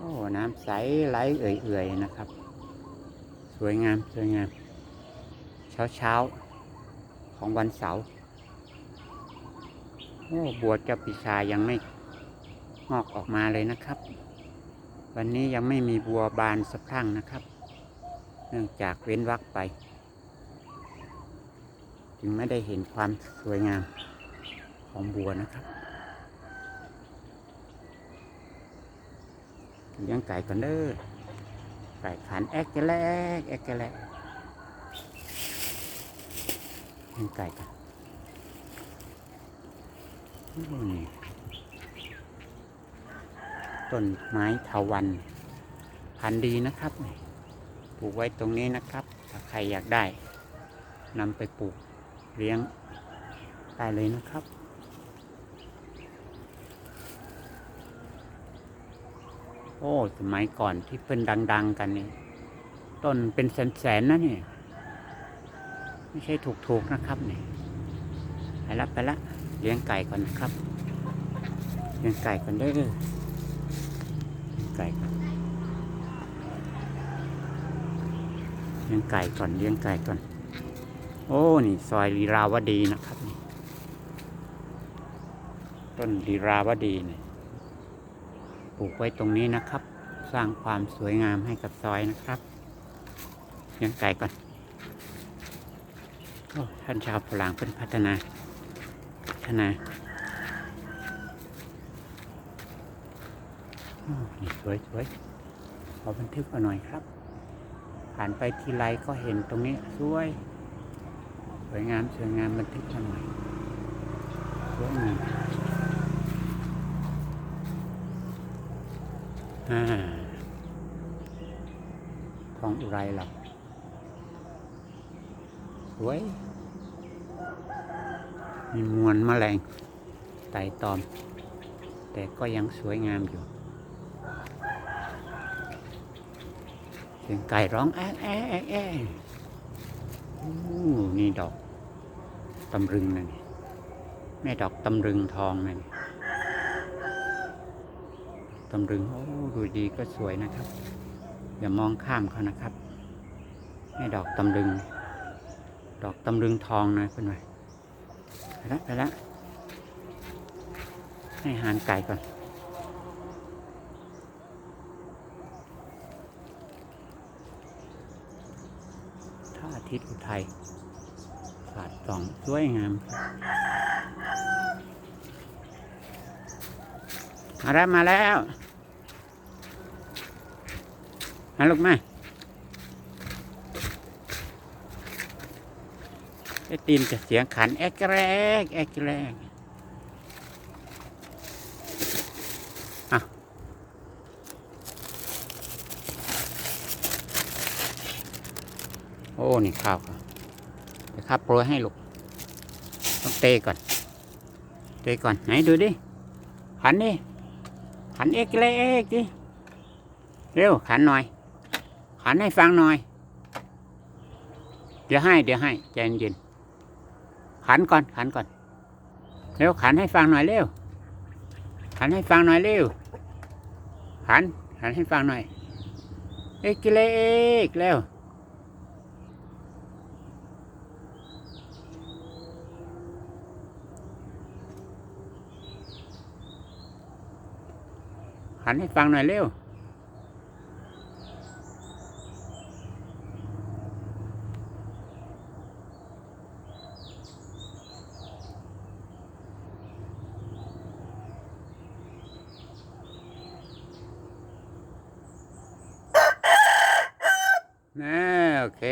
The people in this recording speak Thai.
โอ้น้ำใสไหลเอื่อยๆนะครับ สวยงามสวยงาม เช้าเช้าๆของวันเสาร์โอ้บัวเจ้าปิชายังไม่งอกออกมาเลยนะครับ วันนี้ยังไม่มีบัวบานสักครั้งนะครับ เนื่องจากเว้นวักไป จึงไม่ได้เห็นความสวยงามของบัวนะครับ เลี้ยงไก่ก่อนเด้อไก่ขันแอกแกแลกแอกแกแลกเลี้ยงไก่กันต้นไม้เถาวันพันดีนะครับปลูกไว้ตรงนี้นะครับ ถ้าใครอยากได้นำไปปลูกเลี้ยงได้เลยนะครับ โอ้ สมัยก่อนที่เพิ่นดัง ๆ กันนี่ ต้นเป็นแสนๆนะนี่ไม่ใช่ถูก ๆ นะครับนี่ไปละไปละ เลี้ยงไก่ก่อนนะครับ เลี้ยงไก่ก่อนเด้เลยไก่ก่อนเลี้ยงไก่ก่อนเลี้ยงไก่ก่อน โอ้ นี่ ซอยลีราวดีนะครับ ต้นลีราวดีเนี่ย ปลูกไว้ตรงนี้นะครับ สร้างความสวยงามให้กับซอยนะครับเลี้ยงไก่ก่อนโอ้ท่านชาวฝรั่งเป็นพัฒนา พัฒนานี่สวยสวยขอบันทึกเอาหน่อยครับ ผ่านไปทีไรก็เห็นตรงนี้สวย สวยงามสวยงามบันทึกเอาหน่อยสวยงาม อ่า ทองอุไรหรอกสวย มีมวลแมลงไต่ตอม แต่ก็ยังสวยงามอยู่ เสียงไก่ร้องแอ๊ะแอ๊ะแอ๊ะแอ๊ะนี่ดอกตำรึงนะนี่แม่ดอกตำรึงทองนะนี่ ตำรึงโอ้ดูดีก็สวยนะครับ อย่ามองข้ามเขานะครับให้ดอกตำรึง ดอกตำรึงทองนะเพื่อนไว้ไปละไปละให้หารไก่ก่อนท่าอาทิตย์อุทัยสาดส่องสวยงาม มาแล้วมาแล้วมาลูกมาไอ้ตีนจะเสียงขันแอกแรกแอกแรกอะโอ้ นี่ข้าวครับเดี๋ยวข้าโปรยให้ลูก ต้องเตะก่อน เตะก่อน ไหนดูดิ ขันดิ ขันเอกเล็กดิเร็วขันหน่อย ขันให้ฟังหน่อย เดี๋ยวให้ เดี๋ยวให้ใจเย็นๆขันก่อนขันก่อนเร็วขันให้ฟังหน่อยเร็วขันให้ฟังหน่อยเร็วขันขันให้ฟังหน่อยเอกเล็กเร็ว นให้ฟังหน่อยเร็วนะโอเค